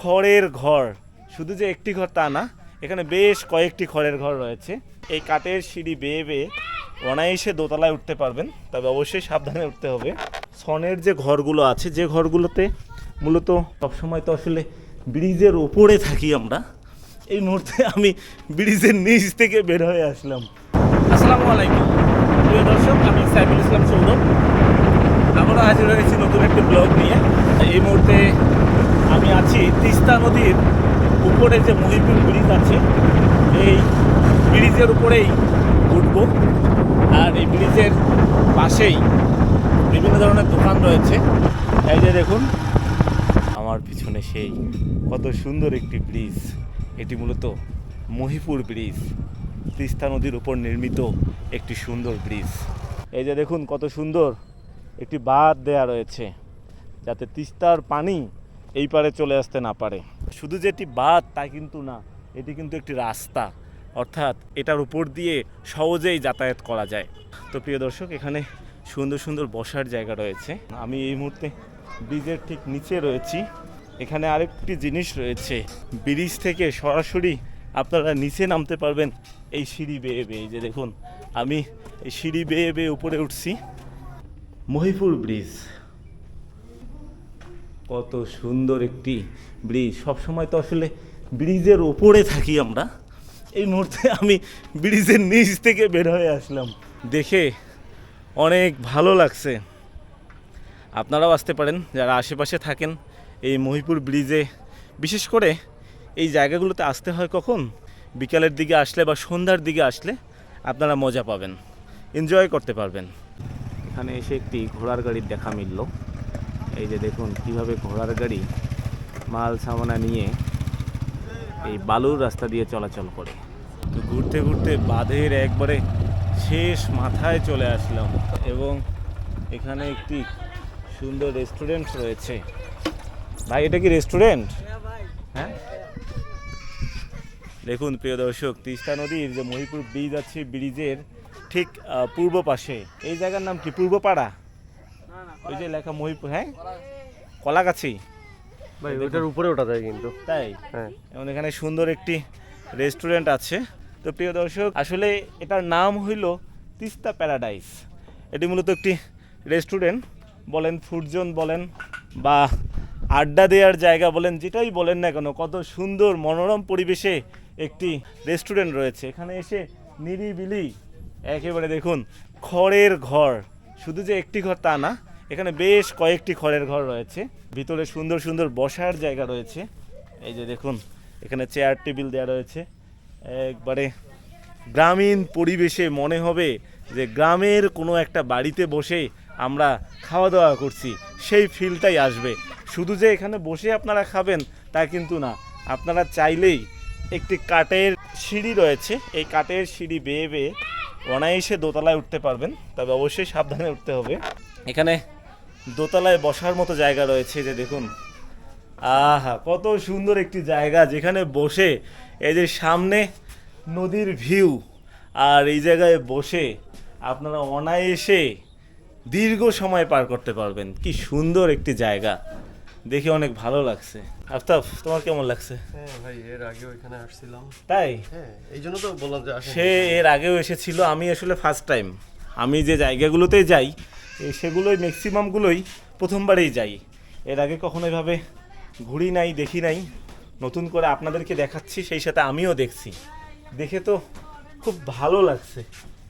খড়ের ঘর। শুধু যে একটি ঘর তা না, এখানে বেশ কয়েকটি খড়ের ঘর রয়েছে। এই কাঠের সিঁড়ি বেয়ে বেয়ে অনায়াসে দোতলায় উঠতে পারবেন, তবে অবশ্যই সাবধানে উঠতে হবে। সনের যে ঘরগুলো আছে, যে ঘরগুলোতে মূলত সবসময় তো আসলে ব্রিজের ওপরে থাকি আমরা, এই মুহূর্তে আমি ব্রিজের নিচ থেকে বের হয়ে আসলাম। আসসালামু আলাইকুম। প্রিয় দর্শক, আমি সাইফুল ইসলাম সৌরভ আমরা হাজির হয়েছি নতুন একটি ব্লগ নিয়ে। এই মুহূর্তে আমি আছি তিস্তা নদীর উপরে যে মহিপুর ব্রিজ আছে, এই ব্রিজের উপরেই উঠবো। আর এই ব্রিজের পাশেই বিভিন্ন ধরনের দোকান রয়েছে। এই যে দেখুন, আমার পিছনে সেই কত সুন্দর একটি ব্রিজ। এটি মূলত মহিপুর ব্রিজ, তিস্তা নদীর উপর নির্মিত একটি সুন্দর ব্রিজ। এই যে দেখুন, কত সুন্দর একটি বাঁধ দেয়া রয়েছে, যাতে তিস্তার পানি এই পারে চলে আসতে না পারে। শুধু যে এটি বাঁধ তা কিন্তু না। এটি কিন্তু একটি রাস্তা। অর্থাৎ এটার উপর দিয়ে সহজেই যাতায়াত করা যায়। তো প্রিয় দর্শক, এখানে সুন্দর সুন্দর বসার জায়গা রয়েছে। আমি এই মুহূর্তে ব্রিজের ঠিক নিচে রয়েছি। এখানে আরেকটি জিনিস রয়েছে। ব্রিজ থেকে সরাসরি আপনারা নিচে নামতে পারবেন এই সিঁড়ি বেয়ে বেয়ে। যে দেখুন, আমি এই সিঁড়ি বেয়ে বেয়ে উপরে উঠছি। মহিপুর ব্রিজ। কত সুন্দর একটি ব্রিজ। সবসময় তো আসলে ব্রিজের ওপরে থাকি আমরা। এই মুহূর্তে আমি ব্রিজের নিচ থেকে বের হয়ে আসলাম। দেখে অনেক ভালো লাগছে। আপনারাও আসতে পারেন, যারা আশেপাশে থাকেন এই মহিপুর ব্রিজে। বিশেষ করে এই জায়গাগুলোতে আসতে হয় কখন? বিকালের দিকে আসলে বা সন্ধ্যার দিকে আসলে আপনারা মজা পাবেন। এনজয় করতে পারবেন। এখানে এসে একটি ঘোড়ার গাড়ির দেখা মিলল। এই যে দেখুন, কীভাবে ঘোড়ার গাড়ি মাল সামানা নিয়ে এই বালুর রাস্তা দিয়ে চলাচল করে। তো ঘুরতে ঘুরতে বাঁধের একবারে শেষ মাথায় চলে আসলাম এবং এখানে একটি সুন্দর রেস্টুরেন্ট রয়েছে। ভাই, এটা কি রেস্টুরেন্ট? হ্যাঁ? দেখুন, প্রিয় দর্শক, তিস্তা নদীর যে মহিপুর ব্রিজ আছে, ব্রিজের ঠিক পূর্ব পাশে। এই জায়গার নাম কি? পূর্বপাড়া? ওই যে লেখা মহিপুর হ্যাঁ? কলাগাছি ভাই ওটার উপরে ওঠা যায় কিন্তু। তাই? হ্যাঁ। এবং এখানে সুন্দর একটি রেস্টুরেন্ট আছে। তো প্রিয় দর্শক আসলে এটার নাম হইল তিস্তা প্যারাডাইস। এটি মূলত একটি রেস্টুরেন্ট বলেন ফুড জোন বলেন বা আড্ডা দেওয়ার জায়গা বলেন যেটাই বলেন না কেন কত সুন্দর মনোরম পরিবেশে একটি রেস্টুরেন্ট রয়েছে। এখানে এসে নিরিবিলি একেবারে দেখুন খড়ের ঘর। শুধু যে একটি ঘর তা না এখানে বেশ কয়েকটি খড়ের ঘর রয়েছে। ভিতরে সুন্দর সুন্দর বসার জায়গা রয়েছে। এই যে দেখুন, এখানে চেয়ার টেবিল দেওয়া রয়েছে। একবারে গ্রামীণ পরিবেশে মনে হবে যে গ্রামের কোনো একটা বাড়িতে বসে আমরা খাওয়া দাওয়া করছি, সেই ফিলটাই আসবে। শুধু যে এখানে বসে আপনারা খাবেন তা কিন্তু না। আপনারা চাইলেই একটি কাঠের সিঁড়ি রয়েছে। এই কাঠের সিঁড়ি বেয়ে বেয়ে অনায়াসে দোতলায় উঠতে পারবেন, তবে অবশ্যই সাবধানে উঠতে হবে। এখানে দোতলায় বসার মতো জায়গা রয়েছে যে দেখুন। আহা কত সুন্দর একটি জায়গা যেখানে বসে এই যে সামনে নদীর ভিউ আর এই জায়গায় বসে আপনারা অনায়াসে দীর্ঘ সময় পার করতে পারবেন। কি সুন্দর একটি জায়গা। দেখে অনেক ভালো লাগছে। আফতাব তোমার কেমন লাগছে? হ্যাঁ ভাই এর আগে ওইখানে আসছিলাম। তাই? হ্যাঁ এই জন্য তো বললাম যে সে এর আগেও এসেছিল আমি আসলে ফার্স্ট টাইম আমি যে জায়গাগুলোতে যাই এই সেগুলোই ম্যাক্সিমামগুলোই প্রথমবারেই যাই। এর আগে কখনো এভাবে ঘুরি নাই, দেখি নাই। নতুন করে আপনাদেরকে দেখাচ্ছি, সেই সাথে আমিও দেখছি। দেখে তো খুব ভালো লাগছে।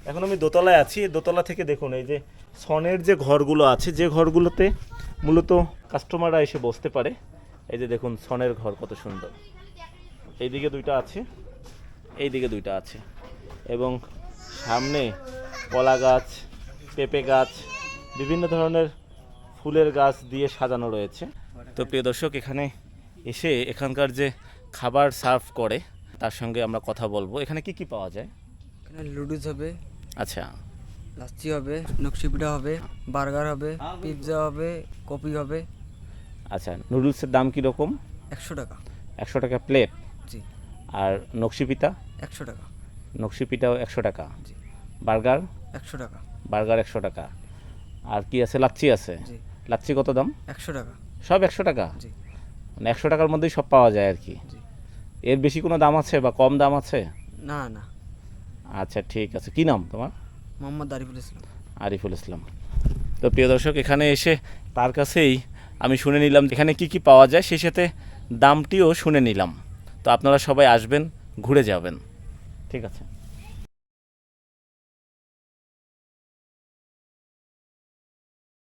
এখন আমি দোতলায় আছি। দোতলা থেকে দেখুন, এই যে সনের যে ঘরগুলো আছে, যে ঘরগুলোতে মূলত কাস্টমাররা এসে বসতে পারে, এই যে দেখুন সনের ঘর কত সুন্দর। এইদিকে দুইটা আছে, এইদিকে দুইটা আছে। এবং সামনে কলা গাছ, পেঁপে গাছ বিভিন্ন ধরনের ফুলের গাছ দিয়ে সাজানো রয়েছে। তো প্রিয় দর্শক এখানে এসে এখানকার যে খাবার সার্ভ করে তার সঙ্গে আমরা কথা বলব। এখানে কি কি পাওয়া যায়? এখানে লুডুস হবে আচ্ছা। লাচ্ছি হবে নকশিপিঠা হবে বার্গার হবে পিৎজা হবে কপি হবে। আচ্ছা নুডলসের দাম কীরকম? একশো টাকা। একশো টাকা প্লেট? জি। আর নকশি পিতা একশো টাকা। নকশি পিঠাও একশো টাকা। জি। বার্গার? একশো টাকা। বার্গার একশো টাকা। আর কি আছে? লাচ্ছি আছে। লাচ্ছি কত দাম? একশো টাকা। সব একশো টাকা? মানে একশো টাকার মধ্যেই সব পাওয়া যায় আর কি। এর বেশি কোনো দাম আছে বা কম দাম আছে? না না। আচ্ছা ঠিক আছে। কি নাম তোমার? মোহাম্মদ আরিফুল ইসলাম। আরিফুল ইসলাম। তো প্রিয় দর্শক এখানে এসে তার কাছেই আমি শুনে নিলাম এখানে কি কি পাওয়া যায়? সেই সাথে দামটিও শুনে নিলাম। তো আপনারা সবাই আসবেন ঘুরে যাবেন। ঠিক আছে।